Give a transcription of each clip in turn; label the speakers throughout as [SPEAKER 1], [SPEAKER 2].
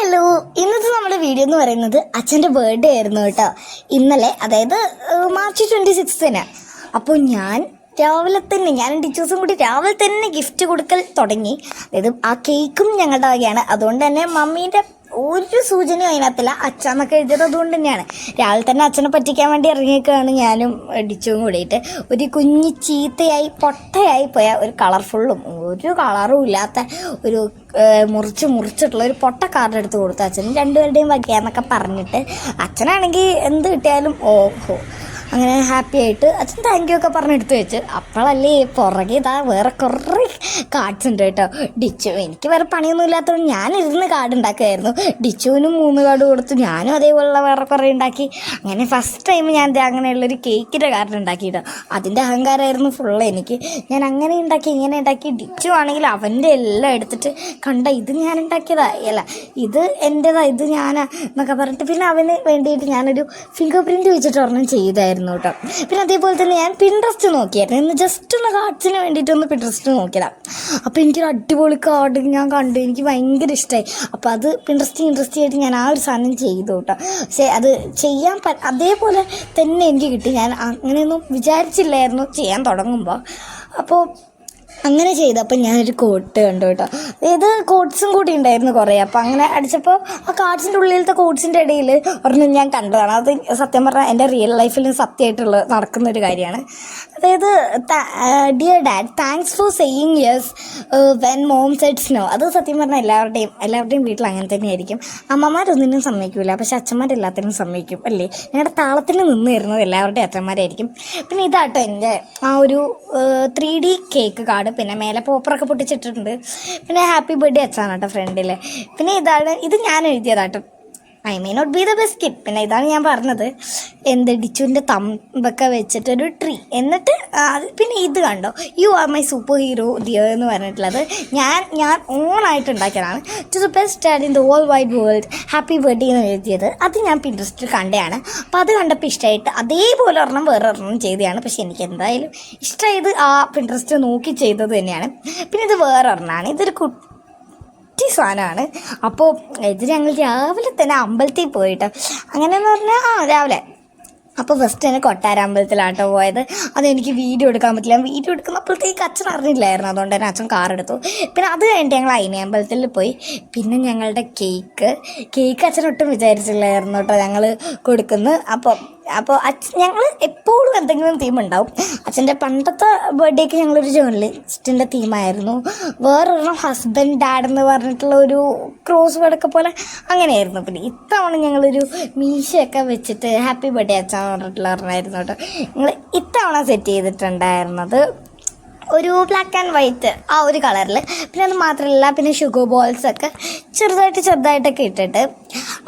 [SPEAKER 1] Hello ഇന്നത്തെ നമ്മുടെ video എന്ന് പറയുന്നത് അച്ഛന്റെ ബർത്ത്ഡേ ആയിരുന്നു കേട്ടോ. ഇന്നലെ അതായത് മാർച്ച് ട്വന്റി സിക്സ്തിന് അപ്പോൾ ഞാൻ രാവിലെ തന്നെ ഞാൻ ടീച്ചേഴ്സും കൂടി രാവിലെ തന്നെ ഗിഫ്റ്റ് കൊടുക്കൽ തുടങ്ങി. അതായത് ആ കേക്കും ഞങ്ങളുടെ വകയാണ്. അതുകൊണ്ട് തന്നെ മമ്മീന്റെ ഒരു സൂചനയും അതിനകത്തില്ല. അച്ഛന്നൊക്കെ എഴുതിയത് അതുകൊണ്ട് തന്നെയാണ്. രാവിലെ തന്നെ അച്ഛനെ പറ്റിക്കാൻ വേണ്ടി ഇറങ്ങിയൊക്കെയാണ് ഞാനും ഡിച്ചും കൂടിയിട്ട്. ഒരു കുഞ്ഞു ചീത്തയായി പൊട്ടയായി പോയ ഒരു കളർഫുള്ളും ഒരു കളറും ഇല്ലാത്ത ഒരു മുറിച്ച് മുറിച്ചിട്ടുള്ള ഒരു പൊട്ട കാർഡ് എടുത്ത് കൊടുത്തു അച്ഛനും രണ്ടുപേരുടെയും വകയാന്നൊക്കെ പറഞ്ഞിട്ട് അച്ഛനാണെങ്കിൽ എന്ത് കിട്ടിയാലും ഓഹോ. അങ്ങനെ ഹാപ്പി ആയിട്ട് അച്ഛൻ താങ്ക് യു ഒക്കെ പറഞ്ഞ് എടുത്തു വെച്ച് അപ്പോഴല്ലേ പുറകെ ഇതാ വേറെ കുറേ കാർഡ്സ് ഉണ്ട് കേട്ടോ. ഡിച്ചു എനിക്ക് വേറെ പണിയൊന്നും ഇല്ലാത്തതുകൊണ്ട് ഞാൻ ഇരുന്ന് കാർഡ് ഉണ്ടാക്കുമായിരുന്നു ഡിച്ചുവിനും മൂന്ന് കാർഡ് കൊടുത്തു. ഞാനും അതേപോലുള്ള വേറെ കുറേ ഉണ്ടാക്കി. അങ്ങനെ ഫസ്റ്റ് ടൈം ഞാൻ അങ്ങനെയുള്ളൊരു കേക്കിന്റെ കാർഡ് ഉണ്ടാക്കി കേട്ടോ അതിന്റെ അഹങ്കാരമായിരുന്നു ഫുള്ള് എനിക്ക്. ഞാൻ അങ്ങനെ ഉണ്ടാക്കി ഇങ്ങനെ ഉണ്ടാക്കി. ഡിച്ചു ആണെങ്കിൽ അവന്റെ എല്ലാം എടുത്തിട്ട് കണ്ട ഇത് ഞാൻ ഉണ്ടാക്കിയതാ. അല്ല ഇത് എന്റെതാ ഇത് ഞാനാ എന്നൊക്കെ പറഞ്ഞിട്ട് പിന്നെ അവന് വേണ്ടിയിട്ട് ഞാനൊരു ഫിംഗർ പ്രിന്റ് വെച്ചിട്ട് ഒരെണ്ണം ചെയ്തായിരുന്നു. കേട്ടോ. പിന്നെ അതേപോലെ തന്നെ ഞാൻ പിൻട്രസ്റ്റ് നോക്കിയായിരുന്നു. ഇന്ന് ജസ്റ്റ് ഒന്ന് കാർഡ്സിന് വേണ്ടിയിട്ട് ഒന്ന് പിൻട്രസ്റ്റ് നോക്കിയതാണ് അപ്പോൾ എനിക്കൊരു അടിപൊളി കാർഡ് ഞാൻ കണ്ടു. എനിക്ക് ഭയങ്കര ഇഷ്ടമായി അപ്പോൾ അത് പിൻട്രസ്റ്റ് ഇൻട്രസ്റ്റ് ആയിട്ട് ഞാൻ ആ ഒരു സാധനം ചെയ്തു കേട്ടോ. പക്ഷേ അത് ചെയ്യാൻ പ അതേപോലെ തന്നെ എനിക്ക് കിട്ടി. ഞാൻ അങ്ങനെയൊന്നും വിചാരിച്ചില്ലായിരുന്നു. ചെയ്യാൻ തുടങ്ങുമ്പോൾ അപ്പോൾ അങ്ങനെ ചെയ്തപ്പോൾ ഞാനൊരു കോട്ട് കണ്ടു കേട്ടോ. ഇത് കോട്ട്സും കൂടി ഉണ്ടായിരുന്നു കുറേ. അപ്പോൾ അങ്ങനെ അടിച്ചപ്പോൾ ആ കാർഡ്സിന്റെ ഉള്ളിലത്തെ കോട്ട്സിന്റെ ഇടയിൽ ഒരെണ്ണം ഞാൻ കണ്ടതാണ്. അത് സത്യം പറഞ്ഞാൽ എന്റെ റിയൽ ലൈഫിൽ സത്യമായിട്ടുള്ള നടക്കുന്ന ഒരു കാര്യമാണ്. അതായത് dear dad thanks for saying yes when mom sets no അത് സത്യം പറഞ്ഞാൽ എല്ലാവരുടെയും എല്ലാവരുടെയും വീട്ടിൽ അങ്ങനെ തന്നെയായിരിക്കും അമ്മമാരൊന്നിനും സമ്മതിക്കില്ല പക്ഷെ അച്ഛന്മാരെല്ലാത്തിനും സമ്മതിക്കും അല്ലേ? ഞങ്ങളുടെ താളത്തിൽ നിന്ന് തരുന്നത് എല്ലാവരുടെയും അച്ഛന്മാരായിരിക്കും. പിന്നെ ഇതാട്ടോ എന്റെ ആ ഒരു ത്രീ ഡി കേക്ക് കാർഡ് പിന്നെ മേലെ പോപ്പറൊക്കെ പൊട്ടിച്ചിട്ടുണ്ട് പിന്നെ ഹാപ്പി ബർത്ത്ഡേ അച്ഛനാണ് കേട്ടോ ഫ്രണ്ടിൽ പിന്നെ ഇതാണ് ഇത് ഞാൻ എഴുതിയതാട്ടോ I may not be the best പിന്നെ ഇതാണ് ഞാൻ പറഞ്ഞത്. എന്ത് ഡിച്ചുവിന്റെ തമ്പൊക്കെ വെച്ചിട്ടൊരു ട്രീ എന്നിട്ട് അത് പിന്നെ ഇത് കണ്ടോ? You are my super hero ദിയോ എന്ന് പറഞ്ഞിട്ടുള്ളത്. ഞാൻ ഞാൻ ഓണായിട്ട് ഉണ്ടാക്കിയതാണ്. To the best dad in the whole wide world happy birthday എന്ന് എഴുതിയത്. അത് ഞാൻ പിൻട്രസ്റ്റിൽ കണ്ടതാണ്. അപ്പോൾ അത് കണ്ടപ്പോൾ ഇഷ്ടമായിട്ട് അതേപോലെ ഒരെണ്ണം വേറെ ഒരെണ്ണം ചെയ്തതാണ്. പക്ഷെ എനിക്ക് എന്തായാലും ഇഷ്ടമായത് ആ പിൻട്രസ്റ്റ് നോക്കി ചെയ്തത് തന്നെയാണ്. പിന്നെ ഇത് വേറെ ഒരെണ്ണമാണ് ഇതൊരു കുട്ടി കുട്ടി സാധനമാണ്. അപ്പോൾ ഇത് ഞങ്ങൾ രാവിലെ തന്നെ അമ്പലത്തിൽ പോയിട്ട് അങ്ങനെയെന്ന് പറഞ്ഞാൽ ആ രാവിലെ. അപ്പോൾ ഫസ്റ്റ് തന്നെ കൊട്ടാര അമ്പലത്തിലാട്ടോ പോയത്. അതെനിക്ക് വീഡിയോ എടുക്കാൻ പറ്റില്ല. വീഡിയോ എടുക്കുന്നപ്പോഴത്തേക്ക് അച്ഛൻ അറിഞ്ഞില്ലായിരുന്നു. അതുകൊണ്ട് തന്നെ അച്ഛൻ കാർ എടുത്തു. പിന്നെ അത് കഴിഞ്ഞിട്ട് ഞങ്ങൾ അയിനി അമ്പലത്തിൽ പോയി. പിന്നെ ഞങ്ങളുടെ കേക്ക് കേക്ക് അച്ഛൻ ഒട്ടും വിചാരിച്ചില്ലായിരുന്നു കേട്ടോ ഞങ്ങൾ കൊടുക്കുന്നു അപ്പോൾ അപ്പോൾ അച്ഛൻ ഞങ്ങൾ എപ്പോഴും എന്തെങ്കിലും തീം ഉണ്ടാവും. അച്ഛന്റെ പണ്ടത്തെ ബർത്ത്ഡേക്ക് ഞങ്ങളൊരു ജേർണലിസ്റ്റിന്റെ തീമായിരുന്നു വേറൊരെണ്ണം ഹസ്ബൻഡ് ഡാഡ് എന്ന് പറഞ്ഞിട്ടുള്ള ഒരു ക്രോസ് വേർഡൊക്കെ പോലെ അങ്ങനെയായിരുന്നു. പിന്നെ ഇത്തവണ ഞങ്ങളൊരു മീശയൊക്കെ വെച്ചിട്ട് ഹാപ്പി ബർത്ത്ഡേ അച്ഛൻ പറഞ്ഞിട്ടുള്ള പറഞ്ഞായിരുന്നു കേട്ടോ. ഞങ്ങൾ ഇത്തവണ സെറ്റ് ചെയ്തിട്ടുണ്ടായിരുന്നത് ഒരു ബ്ലാക്ക് ആൻഡ് വൈറ്റ് ആ ഒരു കളറിൽ പിന്നെ അത് മാത്രമല്ല പിന്നെ ഷുഗർ ബോൾസൊക്കെ ചെറുതായിട്ട് ചെറുതായിട്ടൊക്കെ ഇട്ടിട്ട്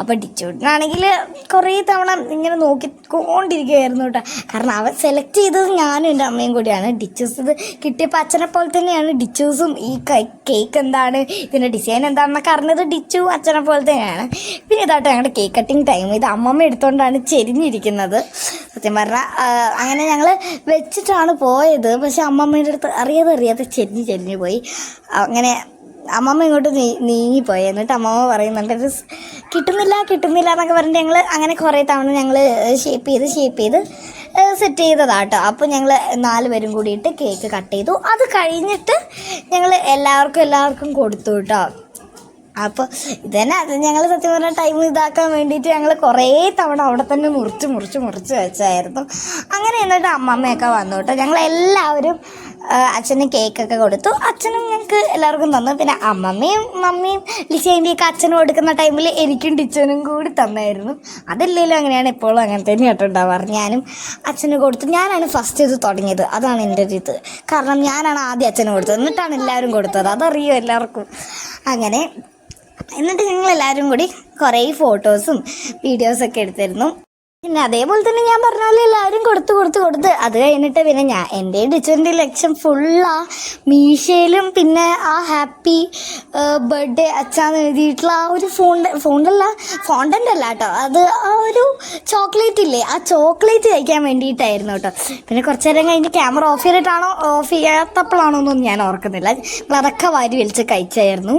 [SPEAKER 1] അപ്പോൾ ഡിച്ചൂട്ടിനാണെങ്കിൽ കുറേ തവണ ഇങ്ങനെ നോക്കിക്കൊണ്ടിരിക്കുകയായിരുന്നു കേട്ടോ. കാരണം അവൻ സെലക്ട് ചെയ്തത് ഞാനും എന്റെ അമ്മയും കൂടിയാണ്. ഡിച്ചേഴ്സ് ഇത് കിട്ടിയപ്പോൾ അച്ഛനെ പോലെ തന്നെയാണ്. ഡിച്ചേഴ്സും ഈ കേക്ക് എന്താണ് ഇതിന്റെ ഡിസൈൻ എന്താണെന്നൊക്കെ അറിഞ്ഞത് ഡിച്ചു അച്ഛനെ പോലെ തന്നെയാണ്. പിന്നെ ഇതാട്ടോ ഞങ്ങളുടെ കേക്ക് കട്ടിങ് ടൈം ഇത് അമ്മമ്മ എടുത്തുകൊണ്ടാണ് ചെരിഞ്ഞിരിക്കുന്നത്. സത്യം പറഞ്ഞാൽ അങ്ങനെ ഞങ്ങൾ വെച്ചിട്ടാണ് പോയത്. പക്ഷെ അമ്മമ്മയുടെ അടുത്ത് അറിയാതെ അറിയാതെ ചെരിഞ്ഞ് ചെരിഞ്ഞ് പോയി. അങ്ങനെ അമ്മമ്മ ഇങ്ങോട്ട് നീ നീങ്ങിപ്പോയി. എന്നിട്ട് അമ്മമ്മ പറയുന്നുണ്ട് ഇത് കിട്ടുന്നില്ല കിട്ടുന്നില്ല എന്നൊക്കെ പറഞ്ഞിട്ട് ഞങ്ങൾ അങ്ങനെ കുറേ തവണ ഞങ്ങൾ ഷേപ്പ് ചെയ്ത് ഷേപ്പ് ചെയ്ത് സെറ്റ് ചെയ്തതാട്ടോ അപ്പോൾ ഞങ്ങൾ നാല് പേരും കൂടിയിട്ട് കേക്ക് കട്ട് ചെയ്തു. അത് കഴിഞ്ഞിട്ട് ഞങ്ങൾ എല്ലാവർക്കും എല്ലാവർക്കും കൊടുത്തു കേട്ടോ അപ്പോൾ ഇതന്നെ അത് ഞങ്ങൾ സത്യം പറഞ്ഞാൽ ടൈം ഇതാക്കാൻ വേണ്ടിയിട്ട് ഞങ്ങൾ കുറേ തവണ അവിടെ തന്നെ മുറിച്ച് മുറിച്ച് മുറിച്ച് വെച്ചായിരുന്നു. അങ്ങനെ എന്നിട്ട് അമ്മമ്മയൊക്കെ വന്നു കേട്ടോ ആ, അച്ഛന് കേക്കൊക്കെ കൊടുത്തു. അച്ഛനും ഞങ്ങൾക്ക് എല്ലാവർക്കും തന്നു. പിന്നെ അമ്മമ്മയും മമ്മിയും ലിച്ചേന്റെയൊക്കെ അച്ഛനും കൊടുക്കുന്ന ടൈമിൽ എനിക്കും ടിച്ചനും കൂടി തന്നായിരുന്നു. അതല്ലേലും അങ്ങനെയാണ് ഇപ്പോഴും അങ്ങനെ തന്നെ കേട്ടോ ഞാനും അച്ഛന് കൊടുത്തു. ഞാനാണ് ഫസ്റ്റ് ഇത് തുടങ്ങിയത്. അതാണ് എന്റെ ഒരു ഇത്. കാരണം ഞാനാണ് ആദ്യം അച്ഛന് കൊടുത്തത്. എന്നിട്ടാണ് എല്ലാവരും കൊടുത്തത്. അതറിയോ എല്ലാവർക്കും? അങ്ങനെ. എന്നിട്ട് ഞങ്ങൾ എല്ലാവരും കൂടി കുറേ ഫോട്ടോസും വീഡിയോസൊക്കെ എടുത്തിരുന്നു. പിന്നെ അതേപോലെ തന്നെ ഞാൻ പറഞ്ഞ പോലെ എല്ലാവരും കൊടുത്ത് കൊടുത്ത് കൊടുത്ത്. അത് കഴിഞ്ഞിട്ട് പിന്നെ ഞാൻ എന്റെ ടീച്ചറിന്റെ ലക്ഷ്യം ഫുള്ളാ മീശയിലും പിന്നെ ആ ഹാപ്പി ബർത്ത്ഡേ അച്ഛാന്ന് എഴുതിയിട്ടുള്ള ആ ഒരു ഫോണ്ട ഫോണ്ടല്ല ഫോണ്ടന്റ് അല്ല കേട്ടോ. അത് ആ ഒരു ചോക്ലേറ്റ് ഇല്ലേ ആ ചോക്ലേറ്റ് കഴിക്കാൻ വേണ്ടിയിട്ടായിരുന്നു കേട്ടോ. പിന്നെ കുറച്ച് നേരം കഴിഞ്ഞ് ക്യാമറ ഓഫ് ചെയ്തിട്ടാണോ ഓഫ് ചെയ്യാത്തപ്പോഴാണോ എന്നൊന്നും ഞാൻ ഓർക്കുന്നില്ല. അതൊക്കെ വാരി വലിച്ച് കഴിച്ചായിരുന്നു.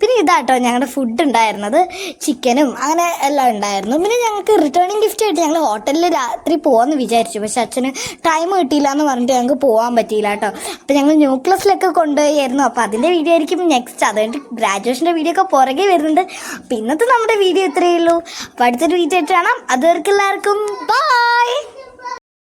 [SPEAKER 1] പിന്നെ ഇതാട്ടോ ഞങ്ങളുടെ ഫുഡ് ഉണ്ടായിരുന്നത്. ചിക്കനും അങ്ങനെ എല്ലാം ഉണ്ടായിരുന്നു. പിന്നെ ഞങ്ങൾക്ക് റിട്ടേണിങ് ഗിഫ്റ്റ് ആയിട്ട് ഞങ്ങൾ ഹോട്ടലിൽ രാത്രി പോകാമെന്ന് വിചാരിച്ചു. പക്ഷെ അച്ഛന് ടൈം കിട്ടിയില്ല എന്ന് പറഞ്ഞിട്ട് ഞങ്ങൾക്ക് പോകാൻ പറ്റിയില്ല കേട്ടോ. അപ്പോൾ ഞങ്ങൾ ന്യൂക്ലിയസിലൊക്കെ കൊണ്ടുപോയായിരുന്നു. അപ്പോൾ അതിന്റെ വീഡിയോ ആയിരിക്കും നെക്സ്റ്റ് അതുകൊണ്ട് ഗ്രാജുവേഷന്റെ വീഡിയോ ഒക്കെ പുറകെ വരുന്നുണ്ട്. അപ്പോൾ ഇന്നത്തെ നമ്മുടെ വീഡിയോ ഇത്രയേ ഉള്ളൂ. അപ്പോൾ അടുത്തൊരു വീഡിയോ ആയിട്ട് കാണാം. അതുവർക്ക് എല്ലാവർക്കും ബൈ